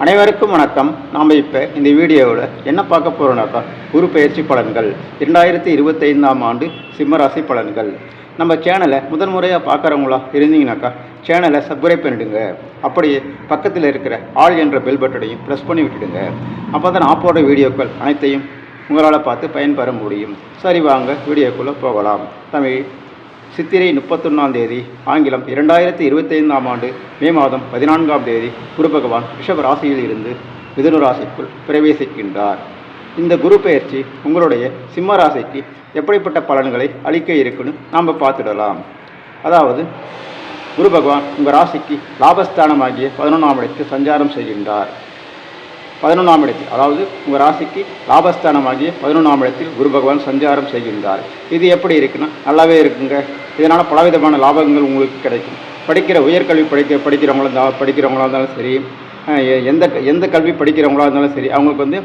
அனைவருக்கும் வணக்கம். நாம் இப்போ இந்த வீடியோவில் என்ன பார்க்க போகிறோம்னாக்கா குரு பயிற்சி பலன்கள். இரண்டாயிரத்தி இருபத்தைந்தாம் ஆண்டு சிம்மராசி பலன்கள். நம்ம சேனலை முதன் முறையாக பார்க்குறவங்களா இருந்தீங்கனாக்கா சேனலை சப்ஸ்கிரைப் பண்ணிடுங்க. அப்படியே பக்கத்தில் இருக்கிற ஆல் என்ற பெல் பட்டனையும் ப்ரெஸ் பண்ணி விட்டுடுங்க. அப்போ தான் நான் போடுற வீடியோக்கள் அனைத்தையும் உங்களால் பார்த்து பயன்பெற முடியும். சரி வாங்க வீடியோக்குள்ளே போகலாம். தமிழ் சித்திரை முப்பத்தொன்னாம் தேதி ஆங்கிலம் இரண்டாயிரத்தி இருபத்தைந்தாம் ஆண்டு மே மாதம் பதினான்காம் தேதி குரு பகவான் ரிஷப ராசியில் இருந்து மிதுன ராசிக்குள் பிரவேசிக்கின்றார். இந்த குரு பயிற்சி உங்களுடைய சிம்ம ராசிக்கு எப்படிப்பட்ட பலன்களை அளிக்க இருக்குன்னு நாம் பார்த்துடலாம். அதாவது குரு பகவான் உங்கள் ராசிக்கு லாபஸ்தானமாகிய பதினொன்றாம் இடத்தில் சஞ்சாரம் செய்கின்றார். பதினொன்றாம் இடத்தில் அதாவது உங்கள் ராசிக்கு லாபஸ்தானமாகிய பதினொன்றாம் இடத்தில் குரு பகவான் சஞ்சாரம் செய்கின்றார். இது எப்படி இருக்குன்னா நல்லாவே இருக்குங்க. இதனால் பலவிதமான லாபங்கள் உங்களுக்கு கிடைக்கும். படிக்கிற உயர்கல்வி படிக்க படிக்கிறவங்களா இருந்தால் படிக்கிறவங்களா இருந்தாலும் சரி எ- எந்த எந்த கல்வி படிக்கிறவங்களா இருந்தாலும் சரி அவங்களுக்கு வந்து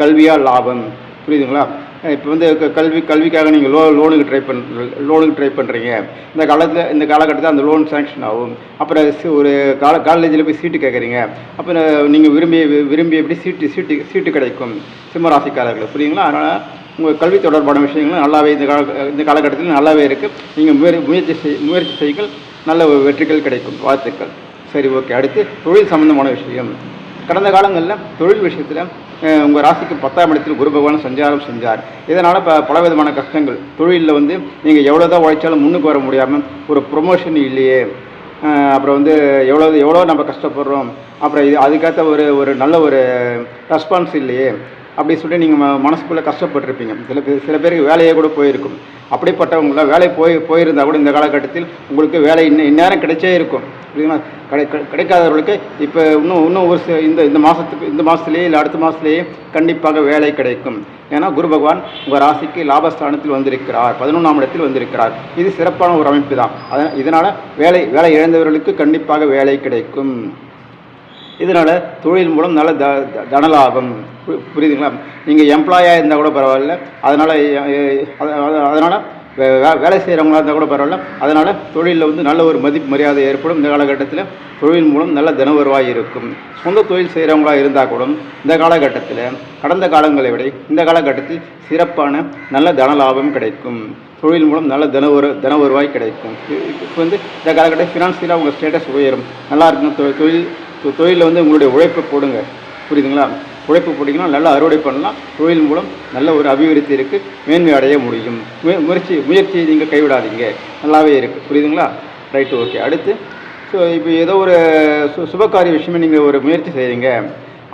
கல்வியாக லாபம். புரியுதுங்களா? இப்போ வந்து கல்வி கல்விக்காக நீங்கள் லோ லோனுக்கு ட்ரை பண் லோனுக்கு ட்ரை பண்ணுறீங்க இந்த காலத்தில் இந்த காலகட்டத்தில் அந்த லோன் சேங்ஷன் ஆகும். அப்புறம் ஒரு கால காலேஜில் போய் சீட்டு கேட்குறீங்க அப்புறம் நீங்கள் விரும்பி விரும்பி எப்படி சீட்டு சீட்டு சீட்டு கிடைக்கும். சிம்மராசிக்காரர்கள் புரியுங்களா அதனால் உங்கள் கல்வி தொடர்பான விஷயங்களும் நல்லாவே இந்த கால இந்த காலகட்டத்தில் நல்லாவே இருக்குது நீங்கள் முயற்சி முயற்சி செய் முயற்சி செய்யுங்கள். நல்ல வெற்றிகள் கிடைக்கும். வாழ்த்துக்கள். சரி ஓகே. அடுத்து தொழில் சம்பந்தமான விஷயம். கடந்த காலங்களில் தொழில் விஷயத்தில் உங்கள் ராசிக்கு பத்தாம் இடத்தில் குரு பகவான் சஞ்சாரம் செஞ்சார். இதனால் ப பலவிதமான கஷ்டங்கள். தொழிலில் வந்து நீங்கள் எவ்வளோ தான் உழைச்சாலும் முன்னுக்கு வர முடியாமல் ஒரு ப்ரொமோஷன் இல்லையே. அப்புறம் வந்து எவ்வளோ எவ்வளோ நம்ம கஷ்டப்படுறோம். அப்புறம் இது அதுக்கேற்ற ஒரு ஒரு நல்ல ஒரு ரெஸ்பான்ஸ் இல்லையே. அப்படி சொல்லி நீங்கள் ம மனசுக்குள்ளே கஷ்டப்பட்டிருப்பீங்க. சில பேர் சில பேருக்கு வேலையே கூட போயிருக்கும். அப்படிப்பட்டவங்களாம் வேலை போய் போயிருந்தால் கூட இந்த காலகட்டத்தில் உங்களுக்கு வேலை இன்னும் இந்நேரம் கிடைச்சே இருக்கும். புரியுதுங்களா? கிடை கிடை- கிடைக்காதவர்களுக்கு இப்போ இன்னும் இன்னும் ஒரு சில இந்த இந்த மாதத்துக்கு இந்த மாதத்துலேயே இல்லை அடுத்த மாதத்துலேயே கண்டிப்பாக வேலை கிடைக்கும். ஏன்னா குரு பகவான் உங்கள் ராசிக்கு லாபஸ்தானத்தில் வந்திருக்கிறார். பதினொன்றாம் இடத்தில் வந்திருக்கிறார். இது சிறப்பான ஒரு அமைப்பு தான். அதனால் இதனால் வேலை வேலை இழந்தவர்களுக்கு கண்டிப்பாக வேலை கிடைக்கும். இதனால் தொழில் மூலம் நல்ல த தனலாபம். பு- புரியுதுங்களா? நீங்கள் எம்ப்ளாயாக இருந்தால் கூட பரவாயில்ல. அதனால் அதனால் வே வேலை செய்கிறவங்களா இருந்தால் கூட பரவாயில்ல. அதனால் தொழிலில் வந்து நல்ல ஒரு மதிப்பு மரியாதை ஏற்படும். இந்த காலகட்டத்தில் தொழில் மூலம் நல்ல தன வருவாய் இருக்கும். சொந்த தொழில் செய்கிறவங்களா இருந்தால் கூட இந்த காலகட்டத்தில் கடந்த காலங்களை விட இந்த காலகட்டத்தில் சிறப்பான நல்ல தன லாபம் கிடைக்கும். தொழில் மூலம் நல்ல தின வரு தின வருவாய் கிடைக்கும். இப்போ வந்து இந்த காலகட்டத்தில் ஃபினான்சியலாக உங்கள் ஸ்டேட்டஸ் உயரும். நல்லா இருக்கும் தொழில் தொழிலில் வந்து உங்களுடைய உழைப்பை போடுங்க. புரியுதுங்களா? உழைப்பு போட்டிங்கன்னா நல்லா அறுவடை பண்ணலாம். தொழில் மூலம் நல்ல ஒரு அபிவிருத்தி இருக்குது மேன்மை அடைய முடியும். முயற்சி முயற்சியை நீங்கள் கைவிடாதீங்க. நல்லாவே இருக்குது புரியுதுங்களா? Right okay. அடுத்து ஸோ இப்போ ஏதோ ஒரு சு சுபகாரிய விஷயமே நீங்கள் ஒரு முயற்சி செய்கிறீங்க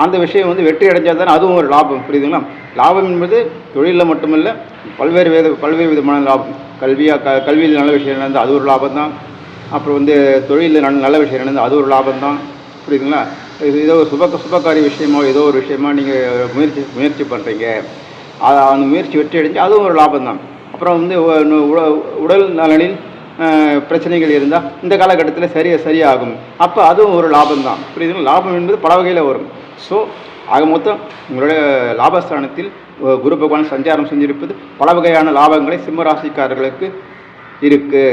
அந்த விஷயம் வந்து வெற்றி அடைஞ்சால் தானே அதுவும் ஒரு லாபம். புரியுதுங்களா? லாபம் என்பது தொழிலில் மட்டுமல்ல பல்வேறு வித பல்வேறு விதமான லாபம். கல்வியாக க கல்வியில் நல்ல விஷயம் நடந்தால் அது ஒரு லாபம் தான் அப்புறம் வந்து தொழிலில் நல்ல நல்ல விஷயம் நடந்தால் அது ஒரு லாபம் தான் புரியுதுங்களா? இது ஏதோ ஒரு சுப சுபகாரிய விஷயமோ ஏதோ ஒரு விஷயமா நீங்கள் முயற்சி முயற்சி பண்ணுறீங்க அது அந்த முயற்சி வெற்றி அடைஞ்சு அதுவும் ஒரு லாபம் தான். அப்புறம் வந்து உ- உடல் நலனில் பிரச்சனைகள் இருந்தால் இந்த காலகட்டத்தில் சரியாக சரியாகும். அப்போ அதுவும் ஒரு லாபம் தான். புரியுதுங்களா? லாபம் என்பது பல வகையில் வரும். ஸோ ஆக மொத்தம் உங்களுடைய லாபஸ்தானத்தில் குரு பகவான் சஞ்சாரம் செஞ்சிருப்பது பல வகையான லாபங்களை சிம்ம ராசிக்காரர்களுக்கு இருக்குது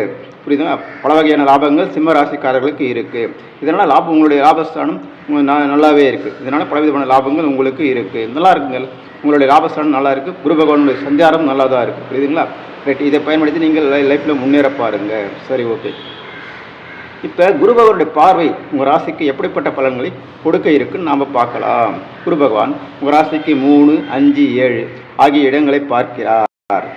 புரியுதுங்க பல வகையான லாபங்கள் சிம்ம ராசிக்காரர்களுக்கு இருக்குது இதனால் லாபம் உங்களுடைய லாபஸ்தானம் நல்லாவே இருக்குது இதனால் பலவிதமான லாபங்கள் உங்களுக்கு இருக்குது நல்லா இருக்குங்க. உங்களுடைய லாபஸ்தானம் நல்லா இருக்குது குரு பகவானுடைய சஞ்சாரம் நல்லா தான் இருக்குது புரியுதுங்களா? ரைட் இதை பயன்படுத்தி நீங்கள் லைஃப்பில் முன்னேற பாருங்கள் சரி ஓகே. இப்போ குரு பகவானுடைய பார்வை உங்கள் ராசிக்கு எப்படிப்பட்ட பலன்களை கொடுக்க இருக்குன்னு நாம் பார்க்கலாம். குரு பகவான் உங்கள் ராசிக்கு மூணு அஞ்சு ஏழு ஆகிய இடங்களை பார்க்கிறார்.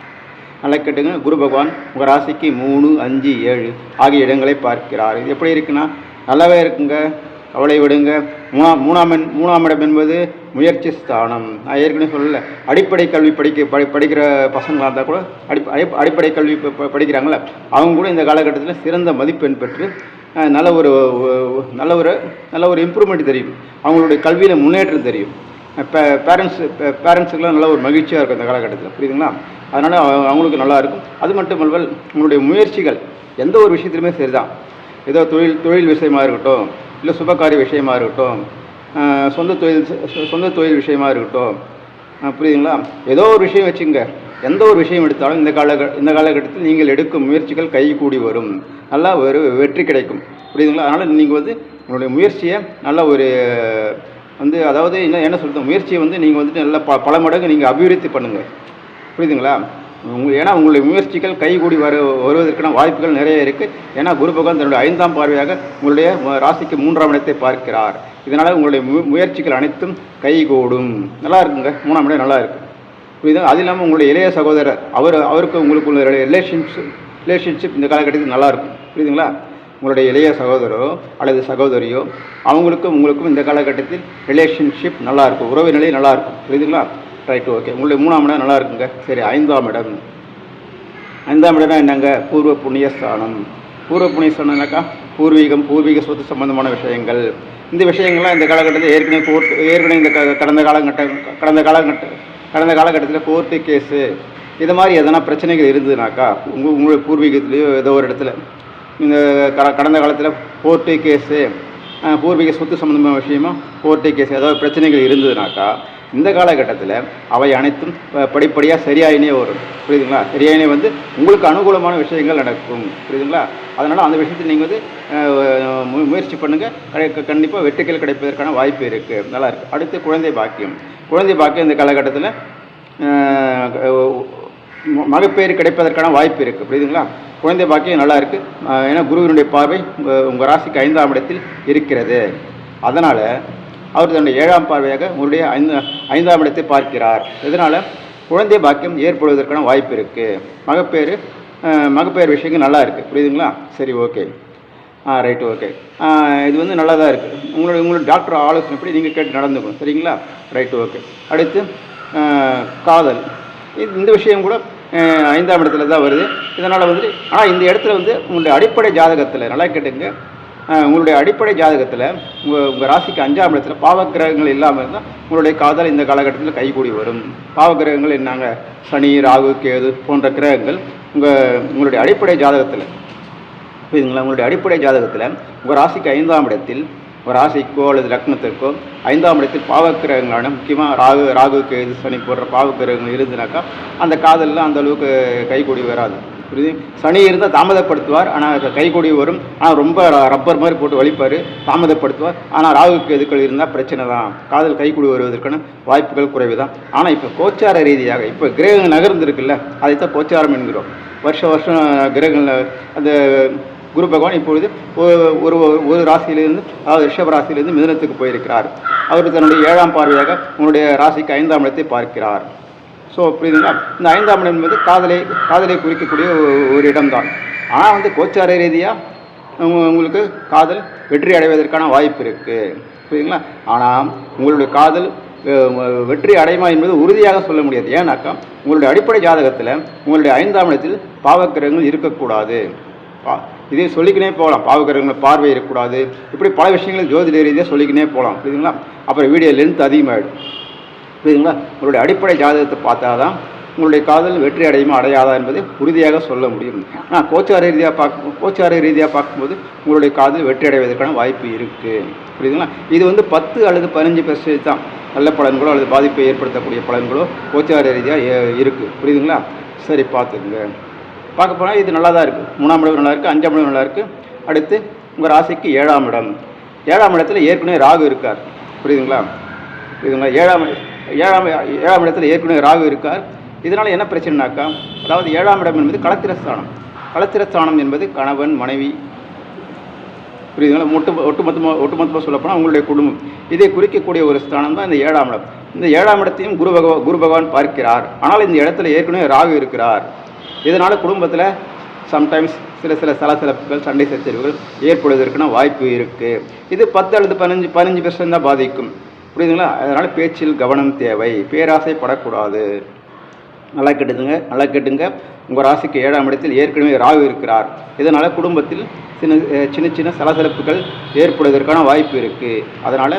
நல்லா கேட்டுங்க குரு பகவான் உங்கள் ராசிக்கு மூணு அஞ்சு ஏழு ஆகிய இடங்களை பார்க்கிறார். இது எப்படி இருக்குன்னா நல்லாவே இருக்குங்க. கவலை விடுங்க. மூணா மூணாம் எண் மூணாம் இடம் என்பது முயற்சி ஸ்தானம். நான் ஏற்கனவே சொல்லல. அடிப்படை கல்வி படிக்க படி படிக்கிற பசங்களாக இருந்தால் கூட அடி அடி- அடிப்படை கல்வி படிக்கிறாங்களே அவங்க கூட இந்த காலகட்டத்தில் சிறந்த மதிப்பெண் பெற்று நல்ல ஒரு நல்ல ஒரு நல்ல ஒரு இம்ப்ரூவ்மெண்ட் தெரியும். அவங்களுடைய கல்வியில் முன்னேற்றம் தெரியும். இப்போ பேரண்ட்ஸ் பேரண்ட்ஸுக்கெலாம் நல்ல ஒரு மகிழ்ச்சியாக இருக்கும் இந்த காலகட்டத்தில். புரியுதுங்களா? அதனால் அவங்களுக்கு நல்லாயிருக்கும் அது மட்டும் இல்லாமல் உங்களுடைய முயற்சிகள் எந்த ஒரு விஷயத்துலையுமே சரிதான். ஏதோ தொழில் தொழில் விஷயமாக இருக்கட்டும் இல்லை சுபகாரிய விஷயமா இருக்கட்டும் சொந்த தொழில் சொந்த தொழில் விஷயமா இருக்கட்டும். புரியுதுங்களா? ஏதோ ஒரு விஷயம் வச்சுங்க எந்த ஒரு விஷயம் எடுத்தாலும் இந்த கால இந்த காலகட்டத்தில் நீங்கள் எடுக்கும் முயற்சிகள் கை கூடி வரும். நல்லா ஒரு வெற்றி கிடைக்கும். புரியுதுங்களா? அதனால் நீங்கள் வந்து உங்களுடைய முயற்சியை நல்ல ஒரு வந்து அதாவது என்ன என்ன சொல்கிறது முயற்சியை வந்து நீங்கள் வந்துட்டு நல்லா ப பல மடங்கு நீங்கள் அபிவிருத்தி பண்ணுங்கள் புரியுதுங்களா? உங்க ஏன்னா உங்களுடைய முயற்சிகள் கைகூடி வரு வருவதற்கான வாய்ப்புகள் நிறைய இருக்குது ஏன்னா குரு பகவான் தன்னுடைய ஐந்தாம் பார்வையாக உங்களுடைய ராசிக்கு மூன்றாம் இடத்தை பார்க்கிறார். இதனால் உங்களுடைய மு முயற்சிகள் அனைத்தும் கைகூடும். நல்லா இருக்குங்க. மூணாம் இடம் நல்லா இருக்கும் புரியுது? அது இல்லாமல் உங்களுடைய இளைய சகோதரர் அவர் அவருக்கு உங்களுக்கு உள்ள ரிலேஷன்ஷிப் ரிலேஷன்ஷிப் இந்த காலகட்டத்தில் நல்லாயிருக்கும் புரியுதுங்களா? உங்களுடைய இளைய சகோதரரோ அல்லது சகோதரியோ அவங்களுக்கும் உங்களுக்கும் இந்த காலகட்டத்தில் ரிலேஷன்ஷிப் நல்லா இருக்கும் உறவு நிலை நல்லா இருக்கும் புரியுதுங்களா? ரைட் ஓகே உங்களுடைய மூணாம் இடம் நல்லா இருக்குங்க சரி ஐந்தாம் இடம். ஐந்தாம் இடம்னா என்னங்க? பூர்வ புண்ணியஸ்தானம் பூர்வ புண்ணியஸ்தானம்னாக்கா பூர்வீகம் பூர்வீக சொத்து சம்பந்தமான விஷயங்கள். இந்த விஷயங்கள்லாம் இந்த காலகட்டத்தில் ஏற்கனவே கோர்ட் ஏற்கனவே இந்த க- கடந்த காலகட்ட கடந்த காலகட்ட கடந்த காலகட்டத்தில் கோர்ட்டு கேஸு இது மாதிரி எதனா பிரச்சனைகள் இருந்ததுனாக்கா உங்கள் உங்களுடைய பூர்வீகத்துலேயோ ஏதோ ஒரு இடத்துல இந்த கட கடந்த காலத்தில் கோர்ட்டு கேஸு பூர்வீக சொத்து சம்மந்தமான விஷயமா கோர்ட்டு கேஸ் ஏதாவது பிரச்சனைகள் இருந்ததுனாக்கா இந்த காலகட்டத்தில் அவை அனைத்தும் படிப்படியாக சரியாயினே வரும். புரியுதுங்களா? சரியாயினே வந்து உங்களுக்கு அனுகூலமான விஷயங்கள் நடக்கும். புரியுதுங்களா? அதனால் அந்த விஷயத்தை நீங்கள் வந்து மு- முயற்சி பண்ணுங்கள் கண்டிப்பாக வெற்றிகள் கிடைப்பதற்கான வாய்ப்பு இருக்குது நல்லா இருக்குது அடுத்து குழந்தை பாக்கியம். குழந்தை பாக்கியம் இந்த காலகட்டத்தில் மகப்பேறு கிடைப்பதற்கான வாய்ப்பு இருக்குது புரியுதுங்களா? குழந்தை பாக்கியம் நல்லா இருக்குது ஏன்னா குருவினுடைய பார்வை உங்கள் ராசிக்கு ஐந்தாம் இடத்தில் இருக்கிறது. அதனால் அவர் தன்னுடைய ஏழாம் பார்வையாக உங்களுடைய ஐந்து ஐந்தாம் இடத்தை பார்க்கிறார். இதனால் குழந்தை பாக்கியம் ஏற்படுவதற்கான வாய்ப்பு இருக்குது மகப்பேறு மகப்பேறு விஷயங்கள் நல்லா இருக்குது புரியுதுங்களா? சரி ஓகே. ஆ ரைட் ஓகே. இது வந்து நல்லா தான் இருக்குது உங்களுடைய உங்களுடைய டாக்டர் ஆலோசனைப்படி நீங்கள் கேட்டு நடந்துக்கணும். சரிங்களா? Right okay. அடுத்து காதல். இது இந்த விஷயம் கூட ஐந்தாம் இடத்துல தான் வருது. இதனால் வந்து ஆனால் இந்த இடத்துல வந்து உங்களுடைய அடிப்படை ஜாதகத்தில் நல்லா கேட்டுங்க உங்களுடைய அடிப்படை ஜாதகத்தில் உங்கள் உங்கள் ராசிக்கு அஞ்சாம் இடத்துல பாவக்கிரகங்கள் இல்லாமல் இருந்தால் உங்களுடைய காதல் இந்த காலகட்டத்தில் கைகூடி வரும். பாவக்கிரகங்கள் என்னங்க? சனி ராகு கேது போன்ற கிரகங்கள் உங்கள் உங்களுடைய அடிப்படை ஜாதகத்தில். புரியுதுங்களா? உங்களுடைய அடிப்படை ஜாதகத்தில் உங்கள் ராசிக்கு ஐந்தாம் இடத்தில் ஒரு ராசிக்கோ அல்லது லக்னத்திற்கோ ஐந்தாம் இடத்தில் பாவக்கிரகங்களான முக்கியமாக ராகு ராகுக்கு எது சனி போடுற பாவக்கிரகங்கள் இருந்துனாக்கா அந்த காதலில் அந்த அளவுக்கு கைகூடி வராது. புரியுது? சனி இருந்தால் தாமதப்படுத்துவார் ஆனால் கைகூடி வரும். ஆனால் ரொம்ப ரப்பர் மாதிரி போட்டு வலிப்பார் தாமதப்படுத்துவார். ஆனால் ராகுக்கு எதுக்கள் இருந்தால் பிரச்சனை தான். காதல் கைகூடி வருவதற்கான வாய்ப்புகள் குறைவு தான் ஆனால் இப்போ கோச்சார ரீதியாக இப்போ கிரகங்கள் நகர்ந்துருக்குல்ல அதைத்தான் கோச்சாரம் என்கிறோம். வருஷ வருஷம் கிரகங்கள் அந்த குரு பகவான் இப்பொழுது ஒரு- ஒரு ஒரு ராசியிலிருந்து அதாவது ரிஷப ராசியிலிருந்து மிதனத்துக்கு போயிருக்கிறார். அவர் தன்னுடைய ஏழாம் பார்வையாக உங்களுடைய ராசிக்கு ஐந்தாம் இடத்தை பார்க்கிறார். ஸோ புரியுதுங்களா? இந்த ஐந்தாம் இடம் என்பது காதலை காதலை குறிக்கக்கூடிய ஒரு- இடம்தான். ஆனால் வந்து கோச்சார ரீதியாக உங்களுக்கு காதல் வெற்றி அடைவதற்கான வாய்ப்பு இருக்குது புரியுதுங்களா? ஆனால் உங்களுடைய காதல் வெற்றி அடையுமா என்பது உறுதியாக சொல்ல முடியாது. ஏன்னாக்கா உங்களுடைய அடிப்படை ஜாதகத்தில் உங்களுடைய ஐந்தாம் இடத்தில் பாவக்கிரகங்கள் இருக்கக்கூடாது. பா- இதே சொல்லிக்கினே போகலாம். பாவகிரகங்கள் பார்வை இருக்கக்கூடாது. இப்படி பல விஷயங்கள் ஜோதிட ரீதியாக சொல்லிக்கினே போகலாம். புரியுதுங்களா? அப்புறம் வீடியோ லென்த் அதிகமாகிடும் புரியுதுங்களா? உங்களுடைய அடிப்படை ஜாதகத்தை பார்த்தா தான் உங்களுடைய காதல் வெற்றி அடையுமா அடையாதா என்பதை உறுதியாக சொல்ல முடியும். ஆனால் கோச்சார ரீதியாக பார்க்கும் கோச்சார ரீதியாக பார்க்கும்போது உங்களுடைய காதல் வெற்றி அடைவதற்கான வாய்ப்பு இருக்குது புரியுதுங்களா? இது வந்து பத்து அல்லது பதினஞ்சு பெர்சன்டேஜ் தான். நல்ல பலன்களோ அல்லது பாதிப்பை ஏற்படுத்தக்கூடிய பலன்களோ கோச்சார ரீதியாக இருக்குது புரியுதுங்களா? சரி பார்த்துக்குங்க. பார்க்க போனால் இது நல்லா தான் இருக்குது மூணாம் இடம் நல்லா இருக்குது அஞ்சாம் இடம் நல்லா இருக்குது அடுத்து உங்கள் ராசிக்கு ஏழாம் இடம். ஏழாம் இடத்துல ஏற்கனவே ராகு இருக்கார். புரியுதுங்களா? புரியுதுங்களா? ஏழாம் ஏழாம் ஏழாம் இடத்துல ஏற்கனவே ராகு இருக்கார். இதனால் என்ன பிரச்சனைனாக்கா அதாவது ஏழாம் இடம் என்பது களத்திரஸ்தானம் களத்திரஸ்தானம் என்பது கணவன் மனைவி. புரியுதுங்களா? ஒட்டு ஒட்டுமொத்தமாக ஒட்டுமொத்தமாக சொல்லப்போனால் உங்களுடைய குடும்பம். இதை குறிக்கக்கூடிய ஒரு ஸ்தானம் தான் இந்த ஏழாம் இடம். இந்த ஏழாம் இடத்தையும் குரு பகவான் குரு பகவான் பார்க்கிறார். ஆனால் இந்த இடத்துல ஏற்கனவே ராகு இருக்கிறார். இதனால் குடும்பத்தில் சம்டைம்ஸ் சில சில சலசலப்புகள் சண்டை சச்சரிவுகள் ஏற்படுவதற்கான வாய்ப்பு இருக்குது இது பத்து அல்லது பதினஞ்சு பதினஞ்சு பெர்சன்ட் தான் பாதிக்கும். புரியுதுங்களா? அதனால் பேச்சில் கவனம் தேவை. பேராசைப்படக்கூடாது. நல்லா கெட்டுதுங்க நல்லா கேட்டுங்க. உங்கள் ராசிக்கு ஏழாம் இடத்தில் ஏற்கனவே ராகு இருக்கிறார். இதனால் குடும்பத்தில் சின்ன சின்ன சின்ன சலசலப்புகள் ஏற்படுவதற்கான வாய்ப்பு இருக்குது அதனால்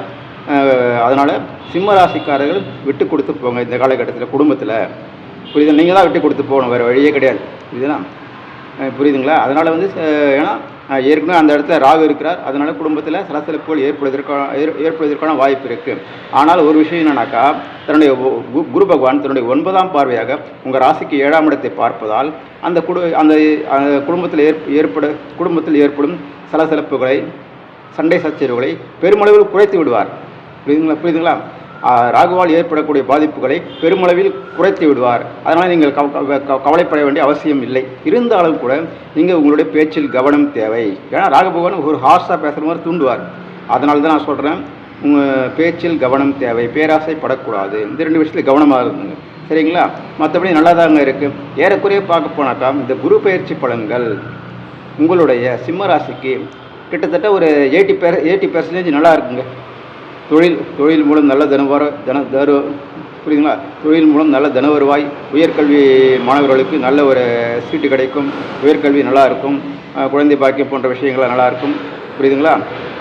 அதனால் சிம்ம ராசிக்காரர்கள் விட்டு கொடுத்து போங்க இந்த காலகட்டத்தில் குடும்பத்தில். புரியுது? நீங்கள் தான் விட்டு கொடுத்து போகணும் வேறு வழியே கிடையாது. இதுதான் புரியுதுங்களா? அதனால் வந்து ஏன்னா ஏற்கனவே அந்த இடத்துல ராகு இருக்கிறார். அதனால் குடும்பத்தில் சலசலப்புகள் ஏற்படுவதற்கான ஏற்- ஏற்படுவதற்கான வாய்ப்பு இருக்குது ஆனால் ஒரு விஷயம் என்னன்னாக்கா தன்னுடைய கு- குரு பகவான் தன்னுடைய ஒன்பதாம் பார்வையாக உங்கள் ராசிக்கு ஏழாம் இடத்தை பார்ப்பதால் அந்த குடு அந்த அந்த குடும்பத்தில் ஏற் ஏற்பட குடும்பத்தில் ஏற்படும் சலசலப்புகளை சண்டை சச்சரவுகளை பெருமளவில் குறைத்து விடுவார். புரியுதுங்களா? புரியுதுங்களா? ராகுவால் ஏற்படக்கூடிய பாதிப்புகளை பெருமளவில் குறைத்து விடுவார். அதனால் நீங்கள் கவலைப்பட வேண்டிய அவசியம் இல்லை. இருந்தாலும் கூட நீங்கள் உங்களுடைய பேச்சில் கவனம் தேவை. ஏன்னா ராகபகவான் ஒரு ஹார்ஸாக பேசுகிற மாதிரி தூண்டுவார். அதனால தான் நான் சொல்கிறேன் உங்கள் பேச்சில் கவனம் தேவை. பேராசைப்படக்கூடாது இந்த ரெண்டு விஷயத்தில் கவனமாக இருந்தது சரிங்களா? மற்றபடி நல்லா தாங்க இருக்குது ஏறக்குறைய பார்க்க போனாக்கா இந்த குரு பயிற்சி பலன்கள் உங்களுடைய சிம்ம ராசிக்கு கிட்டத்தட்ட ஒரு எயிட்டி பெர் எயிட்டி பெர்சன்டேஜ் நல்லா இருக்குங்க. தொழில் தொழில் மூலம் நல்ல தனவர தன தரு புரியுதுங்களா? தொழில் மூலம் நல்ல தன வருவாய் உயர்கல்வி மாணவர்களுக்கு நல்ல ஒரு சீட்டு கிடைக்கும் உயர்கல்வி நல்லாயிருக்கும் குழந்தை பாக்கியம் போன்ற விஷயங்கள்லாம் நல்லாயிருக்கும் புரியுதுங்களா?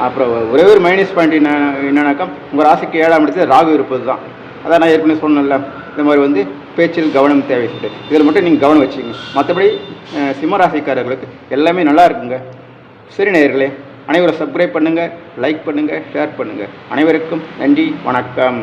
அப்புறம் ஒரே ஒரு மைனஸ் பாயிண்ட் என்ன என்னன்னாக்கா உங்கள் ராசிக்கு ஏழாம் இடத்துல ராகு இருப்பது தான் அதான் நான் ஏற்கனவே சொன்னேன்ல இந்த மாதிரி வந்து பேச்சில் கவனம் தேவை சொல்லிட்டு இதில் மட்டும் நீங்கள் கவனம் வச்சுக்கோங்க. மற்றபடி அஹ் சிம்ம ராசிக்காரர்களுக்கு எல்லாமே நல்லா இருக்குங்க. சரி நேயர்களே அனைவரும் சப்ஸ்கிரைப் பண்ணுங்கள் லைக் பண்ணுங்கள் ஷேர் பண்ணுங்கள் அனைவருக்கும் நன்றி வணக்கம்.